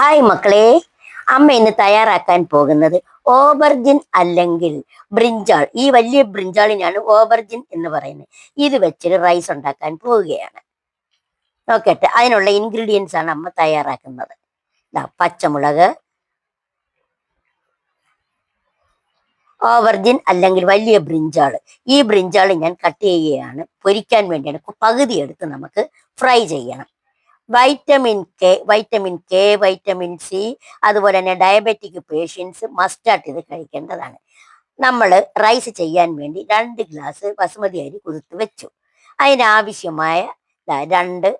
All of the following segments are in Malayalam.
ഹായ് മക്കളെ. അമ്മ ഇന്ന് തയ്യാറാക്കാൻ പോകുന്നത് ഓബർജിൻ അല്ലെങ്കിൽ ബ്രിഞ്ചാൾ. ഈ വലിയ ബ്രിഞ്ചാളിനാണ് ഓബർജിൻ എന്ന് പറയുന്നത്. ഇത് വെച്ചിട്ട് റൈസ് ഉണ്ടാക്കാൻ പോവുകയാണ്. നോക്കട്ടെ അതിനുള്ള ഇൻഗ്രീഡിയൻസ് ആണ് അമ്മ തയ്യാറാക്കുന്നത്. പച്ചമുളക്. ഓവർജിൻ അല്ലെങ്കിൽ വലിയ ബ്രിഞ്ചാൾ. ഈ ബ്രിഞ്ചാൾ ഞാൻ കട്ട് ചെയ്യുകയാണ്. പൊരിക്കാൻ വേണ്ടിയാണ്. പകുതി എടുത്ത് നമുക്ക് ഫ്രൈ ചെയ്യണം. Vitamin K vitamin K vitamin C അതുപോലെ തന്നെ ഡയബറ്റിക് പേഷ്യൻസ് മസ്റ്റായിട്ട് ഇത് കഴിക്കേണ്ടതാണ്. നമ്മൾ റൈസ് ചെയ്യാൻ വേണ്ടി രണ്ട് ഗ്ലാസ് ബസുമതി അരി കുതിർത്ത് വെച്ചു. അതിനാവശ്യമായ രണ്ട്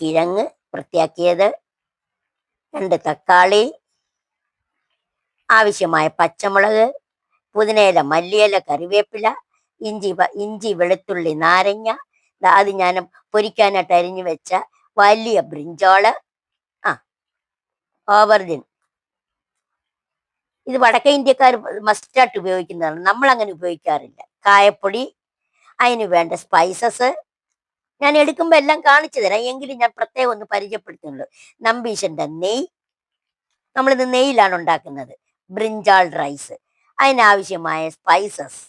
കിഴങ്ങ് വൃത്തിയാക്കിയത് രണ്ട് തക്കാളി ആവശ്യമായ പച്ചമുളക് പുതിനയില മല്ലിയില കറിവേപ്പില ഇഞ്ചി ഇഞ്ചി വെളുത്തുള്ളി നാരങ്ങ അത് ഞാൻ പൊരിക്കാനായിട്ട് അരിഞ്ഞു വെച്ച വലിയ ബ്രിഞ്ചോൾ ആ ഓവർദിൻ ഇത് വടക്കേ ഇന്ത്യക്കാർ മസ്റ്റായിട്ട് ഉപയോഗിക്കുന്നതാണ്. നമ്മൾ അങ്ങനെ ഉപയോഗിക്കാറില്ല. കായപ്പൊടി അതിന് വേണ്ട സ്പൈസസ് ഞാൻ എടുക്കുമ്പോൾ എല്ലാം കാണിച്ചു തരാം. എങ്കിലും ഞാൻ പ്രത്യേകം ഒന്ന് പരിചയപ്പെടുത്തുന്നുള്ളൂ. നമ്പീശന്റെ നെയ് നമ്മളിത് നെയ്യിലാണ് ഉണ്ടാക്കുന്നത്. ബ്രിഞ്ചാൾ റൈസ് അതിനാവശ്യമായ സ്പൈസസ്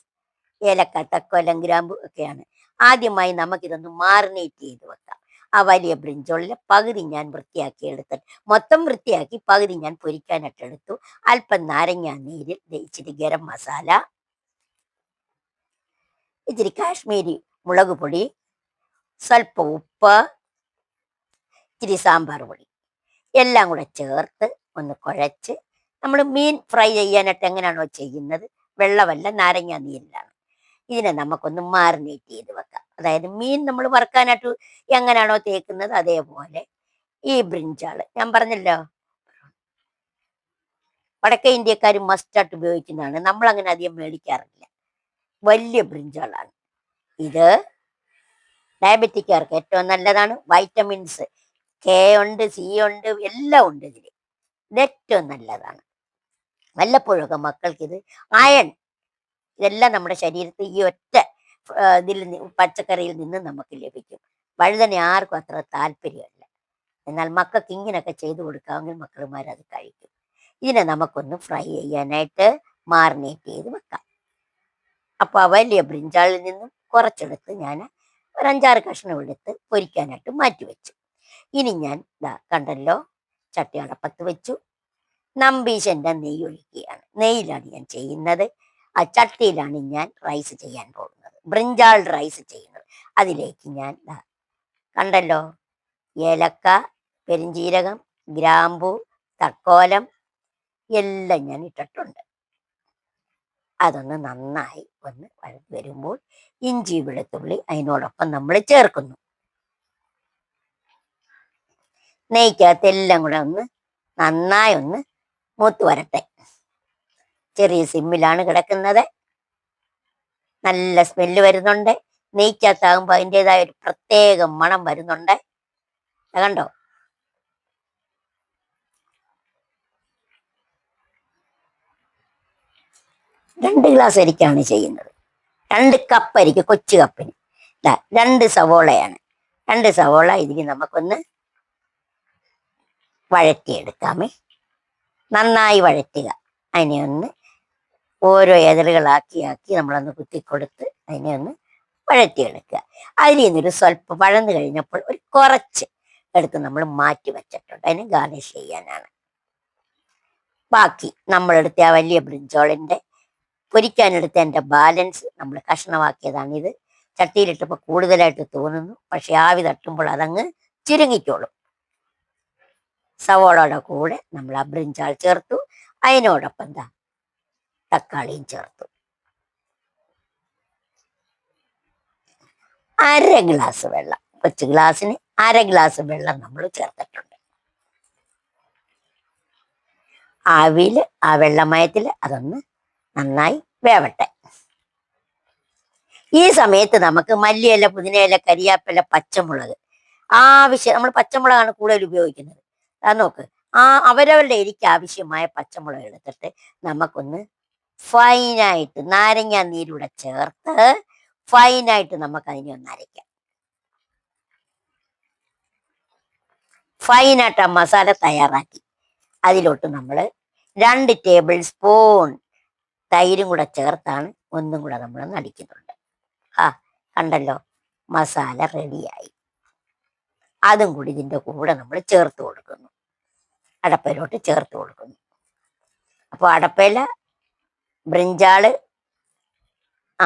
ഏലക്ക തക്കോലം ഗ്രാമ്പു ഒക്കെയാണ്. ആദ്യമായി നമുക്കിതൊന്ന് മാറിനേറ്റ് ചെയ്ത് വെക്കാം. ആ വലിയ ബ്രിഞ്ചോളിൽ പകുതി ഞാൻ വൃത്തിയാക്കി എടുത്തിട്ട് മൊത്തം വൃത്തിയാക്കി പകുതി ഞാൻ പൊരിക്കാനായിട്ട് എടുത്തു. അല്പം നാരങ്ങ നീരിൽ ഇച്ചിരി ഗരം മസാല. ഇച്ചിരി കാശ്മീരി മുളക് പൊടി. സ്വല്പം ഉപ്പ്. ഇച്ചിരി സാമ്പാർ പൊടി. എല്ലാം കൂടെ ചേർത്ത് ഒന്ന് കുഴച്ച് നമ്മൾ മീൻ ഫ്രൈ ചെയ്യാനായിട്ട് എങ്ങനെയാണോ ചെയ്യുന്നത്? വെള്ളമല്ല നാരങ്ങ നീരിലാണ്. ഇതിനെ നമുക്കൊന്ന് മാറിനേറ്റ് ചെയ്ത് വെക്കാം. അതായത് മീൻ നമ്മൾ വറുക്കാനായിട്ട് എങ്ങനെയാണോ തേക്കുന്നത് അതേപോലെ ഈ ബ്രിഞ്ചാൾ. ഞാൻ പറഞ്ഞല്ലോ. വടക്കേ ഇന്ത്യക്കാർ മസ്റ്റായിട്ട് ഉപയോഗിക്കുന്നതാണ്. നമ്മൾ അങ്ങനെ അധികം മേടിക്കാറില്ല. വലിയ ബ്രിഞ്ചാളാണ്. ഇത് ഡയബറ്റിക്കാർക്ക് ഏറ്റവും നല്ലതാണ്. വൈറ്റമിൻസ്. കെ ഉണ്ട് സി ഉണ്ട് എല്ലാം ഉണ്ട് ഇതിൽ ഇത് ഏറ്റവും നല്ലതാണ്. വല്ലപ്പോഴൊക്കെ ഇത് അയൺ. ഇതെല്ലാം നമ്മുടെ ശരീരത്തിൽ ഈ ഒറ്റ ഇതിൽ പച്ചക്കറിയിൽ നിന്ന് നമുക്ക് ലഭിക്കും. വഴുതന ആർക്കും അത്ര താല്പര്യമല്ല. എന്നാൽ മക്കൾക്ക് ഇങ്ങനെയൊക്കെ ചെയ്തു കൊടുക്കാമെങ്കിൽ മക്കളുമാർ അത് കഴിക്കും. ഇതിനെ നമുക്കൊന്ന് ഫ്രൈ ചെയ്യാനായിട്ട് മാറിനേറ്റ് ചെയ്ത് വെക്കാം. അപ്പോൾ വലിയ ബ്രിഞ്ചാളിൽ നിന്നും കുറച്ചെടുത്ത് ഞാൻ ഒരു അഞ്ചാറ് കഷ്ണം എടുത്ത് പൊരിക്കാനായിട്ട് മാറ്റി വെച്ചു. ഇനി ഞാൻ കണ്ടല്ലോ ചട്ടി അടപ്പത്ത് വെച്ചു. നമ്പീശന്റെ നെയ്യ് ഒഴിക്കുകയാണ് നെയ്യിലാണ് ഞാൻ ചെയ്യുന്നത്. ആ ചട്ടിയിലാണ് ഞാൻ റൈസ് ചെയ്യാൻ പോകുന്നത്. ബ്രിഞ്ചാൾ റൈസ് ചെയ്യുന്നത് അതിലേക്ക് ഞാൻ കണ്ടല്ലോ ഏലക്ക പെരിഞ്ചീരകം ഗ്രാമ്പു തക്കോലം എല്ലാം ഞാൻ ഇട്ടിട്ടുണ്ട്. അതൊന്ന് നന്നായി ഒന്ന് വഴറ്റി വരുമ്പോൾ ഇഞ്ചി വെളുത്തുള്ളി അതിനോടൊപ്പം നമ്മൾ ചേർക്കുന്നു. നെയ്ക്കകത്ത് എല്ലാം കൂടെ ഒന്ന് നന്നായി ഒന്ന് മൂത്ത് വരട്ടെ. ചെറിയ സിമ്മിലാണ് കിടക്കുന്നത്. നല്ല സ്മെല്ല് വരുന്നുണ്ട്. നെയ്ക്കകത്താകുമ്പോൾ അതിന്റെതായ ഒരു പ്രത്യേക മണം വരുന്നുണ്ട്. കണ്ടോ? രണ്ട് ഗ്ലാസ് അരിക്കാണ് ചെയ്യുന്നത്. രണ്ട് കപ്പ് അരിക്ക് കൊച്ചു കപ്പിന് രണ്ട് സവോളയാണ്. രണ്ട് സവോള ഇതിന് നമുക്കൊന്ന് വഴറ്റിയെടുക്കാമേ. നന്നായി വഴറ്റുക. അതിനെ ഒന്ന് ഓരോ എതിരുകളാക്കി ആക്കി നമ്മളൊന്ന് കുത്തിക്കൊടുത്ത് അതിനെ ഒന്ന് വഴറ്റിയെടുക്കുക. അതിൽ നിന്നൊരു സ്വല്പം വഴന്ന് കഴിഞ്ഞപ്പോൾ ഒരു കുറച്ച് എടുത്ത് നമ്മൾ മാറ്റി വെച്ചിട്ടുണ്ട്. അതിന് ഗാർണിഷ് ചെയ്യാനാണ്. ബാക്കി നമ്മളെടുത്ത ആ വലിയ ബ്രിഞ്ചോളിന്റെ പൊരിക്കാനെടുത്ത എന്റെ ബാലൻസ് നമ്മൾ കഷ്ണമാക്കിയതാണിത്. ചട്ടിയിലിട്ടപ്പോൾ കൂടുതലായിട്ട് തോന്നുന്നു. പക്ഷെ ആവി തട്ടുമ്പോൾ അതങ്ങ് ചുരുങ്ങിക്കോളും. സവോളയുടെ കൂടെ നമ്മൾ ആ ബ്രിഞ്ചാൾ ചേർത്തു. അതിനോടൊപ്പം എന്താ തക്കാളിയും ചേർത്തു. അര ഗ്ലാസ് വെള്ളം കൊച്ചു ഗ്ലാസ്സിന് അര ഗ്ലാസ് വെള്ളം നമ്മൾ ചേർത്തിട്ടുണ്ട്. ആവിയിൽ ആ വെള്ളമയത്തിൽ അതൊന്ന് നന്നായി വേവട്ടെ. ഈ സമയത്ത് നമുക്ക് മല്ലിയില പുതിനയില കരിയാപ്പില പച്ചമുളക് ആവശ്യം നമ്മൾ പച്ചമുളകാണ് കൂടുതൽ ഉപയോഗിക്കുന്നത്. അത് നോക്ക് ആ അവരവരുടെ എരിക്ക് ആവശ്യമായ പച്ചമുളക് എടുത്തിട്ട് നമുക്കൊന്ന് ഫൈനായിട്ട് നാരങ്ങ നീരൂടെ ചേർത്ത് ഫൈനായിട്ട് നമുക്ക് അതിനെ ഒന്ന് അരയ്ക്കാം. ഫൈനായിട്ട് ആ മസാല തയ്യാറാക്കി. അതിലോട്ട് നമ്മൾ രണ്ട് ടേബിൾ സ്പൂൺ തൈരും കൂടെ ചേർത്താണ് ഒന്നും കൂടെ നമ്മൾ നടിക്കുന്നുണ്ട് ആ കണ്ടല്ലോ? മസാല റെഡിയായി അതും കൂടി ഇതിന്റെ കൂടെ നമ്മൾ ചേർത്ത് കൊടുക്കുന്നു. അടപ്പയിലോട്ട് ചേർത്ത് കൊടുക്കുന്നു. അപ്പോൾ അടപ്പയില ബ്രിഞ്ചാൾ. ആ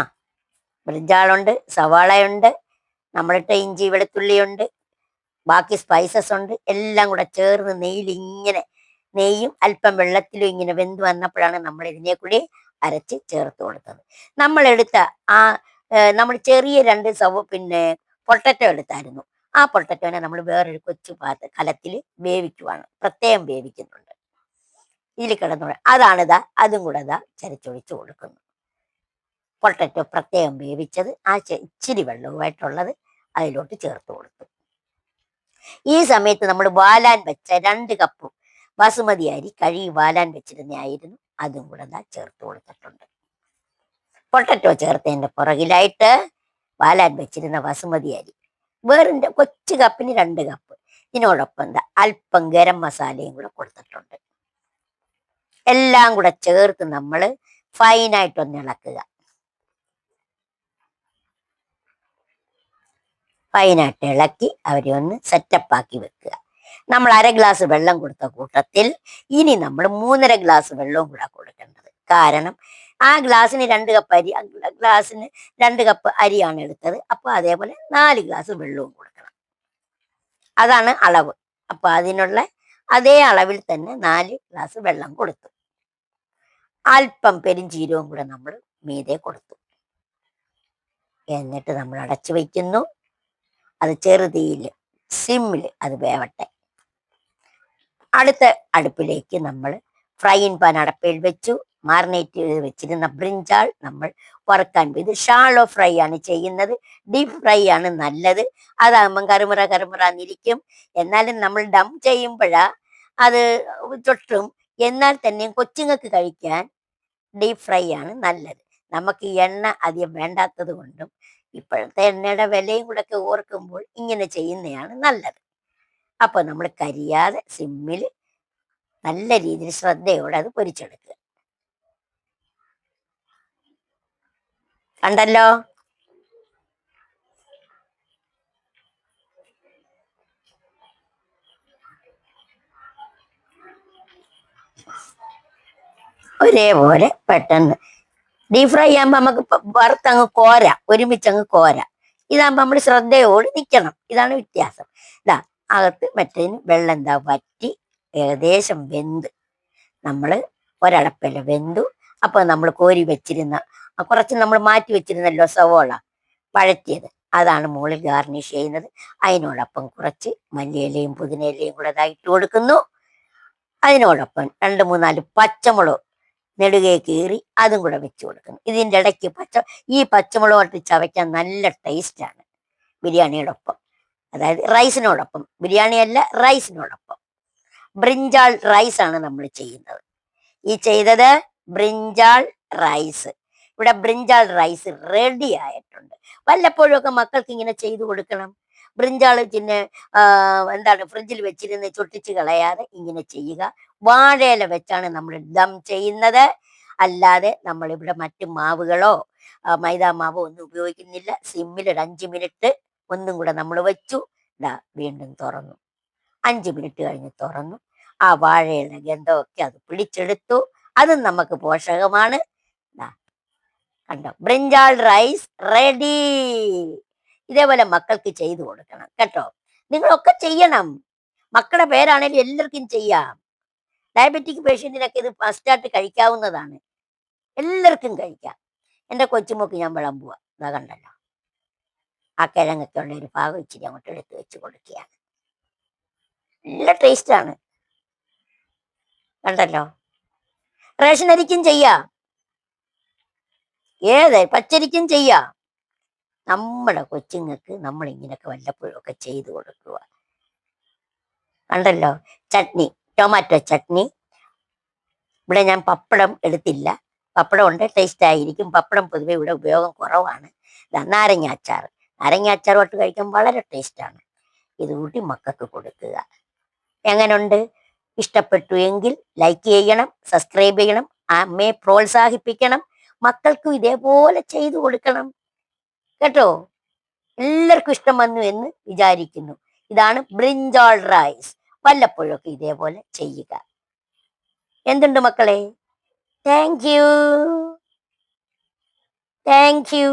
ബ്രിഞ്ചാളുണ്ട് സവാളയുണ്ട് നമ്മളിട്ട ഇഞ്ചി വെളുത്തുള്ളിയുണ്ട് ബാക്കി സ്പൈസസ് ഉണ്ട് എല്ലാം കൂടെ ചേർന്ന് നെയ്യിൽ ഇങ്ങനെ നെയ്യും അല്പം വെള്ളത്തിലും ഇങ്ങനെ വെന്ത് വന്നപ്പോഴാണ് നമ്മൾ ഇതിനെ കൂടി അരച്ച് ചേർത്ത് കൊടുത്തത്. നമ്മളെടുത്ത ആ നമ്മൾ ചെറിയ രണ്ട് സവ പിന്നെ പൊട്ടറ്റോ എടുത്തായിരുന്നു. ആ പൊട്ടറ്റോനെ നമ്മൾ വേറൊരു കൊച്ചു പാത്ര കലത്തിൽ വേവിക്കുവാണ് പ്രത്യേകം വേവിക്കുന്നുണ്ട്. ഇതിൽ കിടന്നു അതാണിതാ അതും കൂടെ ഇതാ ചരിച്ചൊഴിച്ചു കൊടുക്കുന്നു. പൊട്ടറ്റോ പ്രത്യേകം വേവിച്ചത് ആ ഇച്ചിരി വെള്ളവുമായിട്ടുള്ളത് അതിലോട്ട് ചേർത്ത് കൊടുത്തു. ഈ സമയത്ത് നമ്മൾ വാലാൻ വെച്ച രണ്ട് കപ്പ് ബസുമതി അരി കഴുകി വാലാൻ വെച്ചിരുന്നായിരുന്നു അതും കൂടെ ഇതാ ചേർത്ത് കൊടുത്തിട്ടുണ്ട്. പൊട്ടറ്റോ ചേർത്തതിന്റെ പുറകിലായിട്ട് വാലാൻ വെച്ചിരുന്ന ബസുമതി അരി. വേറെ കൊച്ചു കപ്പിന് രണ്ട് കപ്പ്. ഇതിനോടൊപ്പം എന്താ അല്പം ഗരം മസാലയും കൂടെ കൊടുത്തിട്ടുണ്ട്. എല്ലാം കൂടെ ചേർത്ത് നമ്മൾ ഫൈനായിട്ടൊന്ന് ഇളക്കുക. ഫൈനായിട്ട് ഇളക്കി അവരെ ഒന്ന് സെറ്റപ്പ് ആക്കി വെക്കുക. നമ്മൾ അര ഗ്ലാസ് വെള്ളം കൊടുത്ത കൂട്ടത്തിൽ ഇനി നമ്മൾ മൂന്നര ഗ്ലാസ് വെള്ളവും കൂടെ കൊടുക്കേണ്ടത്. കാരണം ആ ഗ്ലാസ്സിന് രണ്ട് കപ്പ് അരി ഗ്ലാസ്സിന് രണ്ട് കപ്പ് അരിയാണ് എടുത്തത്. അപ്പോൾ അതേപോലെ നാല് ഗ്ലാസ് വെള്ളവും കൊടുക്കണം. അതാണ് അളവ്. അപ്പൊ അതിനുള്ള അതേ അളവിൽ തന്നെ നാല് ഗ്ലാസ് വെള്ളം കൊടുത്തു. അല്പം പെരിഞ്ചീരവും കൂടെ നമ്മൾ മീതെ കൊടുത്തു. എന്നിട്ട് നമ്മൾ അടച്ചു വയ്ക്കുന്നു. അത് ചെറുതീയിൽ സിമ്മിൽ അത് വേവട്ടെ. അടുത്ത അടുപ്പിലേക്ക് നമ്മൾ ഫ്രൈയിൻ പാൻ അടപ്പയിൽ വെച്ചു. മാറിനേറ്റ് വെച്ചിരുന്ന ബ്രിഞ്ചാൾ നമ്മൾ വറുക്കാൻ. ഇത് ഷാളോ ഫ്രൈ ആണ് ചെയ്യുന്നത്. ഡീപ് ഫ്രൈ ആണ് നല്ലത്. അതാകുമ്പം കറുമുറ കറുമുറ എന്നിരിക്കും. എന്നാലും നമ്മൾ ഡം ചെയ്യുമ്പോഴാ അത് ചൊട്ടും. എന്നാൽ തന്നെയും കൊച്ചുങ്ങൾക്ക് കഴിക്കാൻ ഡീപ് ഫ്രൈ ആണ് നല്ലത്. നമുക്ക് എണ്ണ അധികം വേണ്ടാത്തത് കൊണ്ടും ഇപ്പോഴത്തെ എണ്ണയുടെ വിലയും കൂടെ ഒക്കെ ഓർക്കുമ്പോൾ ഇങ്ങനെ ചെയ്യുന്നതാണ് നല്ലത്. അപ്പൊ നമ്മൾ കരിയാതെ സിമ്മിൽ നല്ല രീതിയിൽ ശ്രദ്ധയോടെ അത് പൊരിച്ചെടുക്കുക. കണ്ടല്ലോ? ഒരേപോലെ പെട്ടെന്ന്. ഡീപ് ഫ്രൈ ആകുമ്പോൾ നമുക്ക് വറുത്ത് അങ്ങ് കോര ഒരുമിച്ചങ്ങ് കോര. ഇതാകുമ്പോൾ നമ്മൾ ശ്രദ്ധയോട് നിൽക്കണം ഇതാണ് വ്യത്യാസം. ഇതാ അകത്ത് മറ്റേതിന് വെള്ളം എന്താ വറ്റി ഏകദേശം വെന്ത്. നമ്മൾ ഒരടപ്പല്ല വെന്തു. അപ്പോൾ നമ്മൾ കോരി വെച്ചിരുന്ന കുറച്ച് നമ്മൾ മാറ്റി വെച്ചിരുന്നല്ലോ സവോള പഴറ്റിയത്. അതാണ് മുകളിൽ ഗാർണിഷ് ചെയ്യുന്നത്. അതിനോടൊപ്പം കുറച്ച് മല്ലിയിലയും പുതിനയിലയും കൂടെ ഇതായിട്ട് കൊടുക്കുന്നു. അതിനോടൊപ്പം രണ്ട് മൂന്നാൽ പച്ചമുളക് നെടുകെ കീറി അതും കൂടെ വെച്ച് കൊടുക്കണം ഇതിന്റെ ഇടയ്ക്ക് പച്ച ഈ പച്ചമുളക് ഇട്ട് ചവയ്ക്കാൻ നല്ല ടേസ്റ്റാണ് ബിരിയാണിയോടൊപ്പം. അതായത് റൈസിനോടൊപ്പം ബിരിയാണി അല്ല റൈസിനോടൊപ്പം ബ്രിഞ്ചാൾ റൈസ് ആണ് നമ്മൾ ചെയ്യുന്നത്. ഈ ചെയ്തത് ബ്രിഞ്ചാൾ റൈസ് ഇവിടെ ബ്രിഞ്ചാൾ റൈസ് റെഡി ആയിട്ടുണ്ട്. വല്ലപ്പോഴും ഒക്കെ മക്കൾക്ക് ഇങ്ങനെ ചെയ്തു കൊടുക്കണം. ബ്രിഞ്ചാൾ പിന്നെ എന്താണ് ഫ്രിഡ്ജിൽ വെച്ചിരുന്ന് ചൊട്ടിച്ച് കളയാതെ ഇങ്ങനെ ചെയ്യുക. വാഴയില വെച്ചാണ് നമ്മൾ ദം ചെയ്യുന്നത്. അല്ലാതെ നമ്മളിവിടെ മറ്റു മാവുകളോ മൈദാ മാവോ ഒന്നും ഉപയോഗിക്കുന്നില്ല. സിമ്മിൽ ഒരു അഞ്ച് മിനിറ്റ് ഒന്നും കൂടെ നമ്മൾ വെച്ചു. ഇതാ വീണ്ടും തുറന്നു. അഞ്ച് മിനിറ്റ് കഴിഞ്ഞ് തുറന്നു. ആ വാഴയുടെ ഗന്ധമൊക്കെ അത് പിടിച്ചെടുത്തു. അതും നമുക്ക് പോഷകമാണ്. കണ്ടോ? Brinjal rice ready. ഇതേപോലെ മക്കൾക്ക് ചെയ്തു കൊടുക്കണം കേട്ടോ? നിങ്ങളൊക്കെ ചെയ്യണം. മക്കളുടെ പേരാണെങ്കിലും എല്ലാവർക്കും ചെയ്യാം. ഡയബറ്റിക് പേഷ്യന്റിനൊക്കെ ഇത് ഫസ്റ്റായിട്ട് കഴിക്കാവുന്നതാണ്. എല്ലാവർക്കും കഴിക്കാം. എന്റെ കൊച്ചുമോക്ക് ഞാൻ വിളമ്പുക ഇതാ കണ്ടല്ലോ. ആ കിഴങ്ങൊക്കെ ഉള്ള ഒരു ഭാഗം ഇച്ചിരി അങ്ങോട്ട് എടുത്ത് വെച്ച് കൊടുക്കുകയാണ്. നല്ല ടേസ്റ്റാണ്. കണ്ടല്ലോ? റേഷൻ അരിക്കും ചെയ്യാം. ഏത്? പച്ചരിക്കും ചെയ്യാം. നമ്മുടെ കൊച്ചുങ്ങൾക്ക് നമ്മൾ ഇങ്ങനെയൊക്കെ വല്ലപ്പോഴും ഒക്കെ ചെയ്തു കൊടുക്കുക കണ്ടല്ലോ? ചട്നി ടൊമാറ്റോ ചട്നി. ഇവിടെ ഞാൻ പപ്പടം എടുത്തില്ല. പപ്പടം ഉണ്ട് ടേസ്റ്റ് ആയിരിക്കും. പപ്പടം പൊതുവെ ഇവിടെ ഉപയോഗം കുറവാണ്. നാരങ്ങ അച്ചാർ നാരങ്ങ അച്ചാർ തൊട്ട് കഴിക്കാൻ വളരെ ടേസ്റ്റാണ് ഇത് കൂട്ടി മക്കൾക്ക് കൊടുക്കുക. എങ്ങനുണ്ട്? ഇഷ്ടപ്പെട്ടു എങ്കിൽ ലൈക്ക് ചെയ്യണം സബ്സ്ക്രൈബ് ചെയ്യണം അമ്മയെ പ്രോത്സാഹിപ്പിക്കണം മക്കൾക്കും ഇതേപോലെ ചെയ്തു കൊടുക്കണം. കേട്ടോ? എല്ലാവർക്കും ഇഷ്ടം വന്നു എന്ന് വിചാരിക്കുന്നു. ഇതാണ് ബ്രിഞ്ചോൾ റൈസ്. വല്ലപ്പോഴൊക്കെ ഇതേപോലെ ചെയ്യുക. എന്തുണ്ട് മക്കളെ? Thank you thank you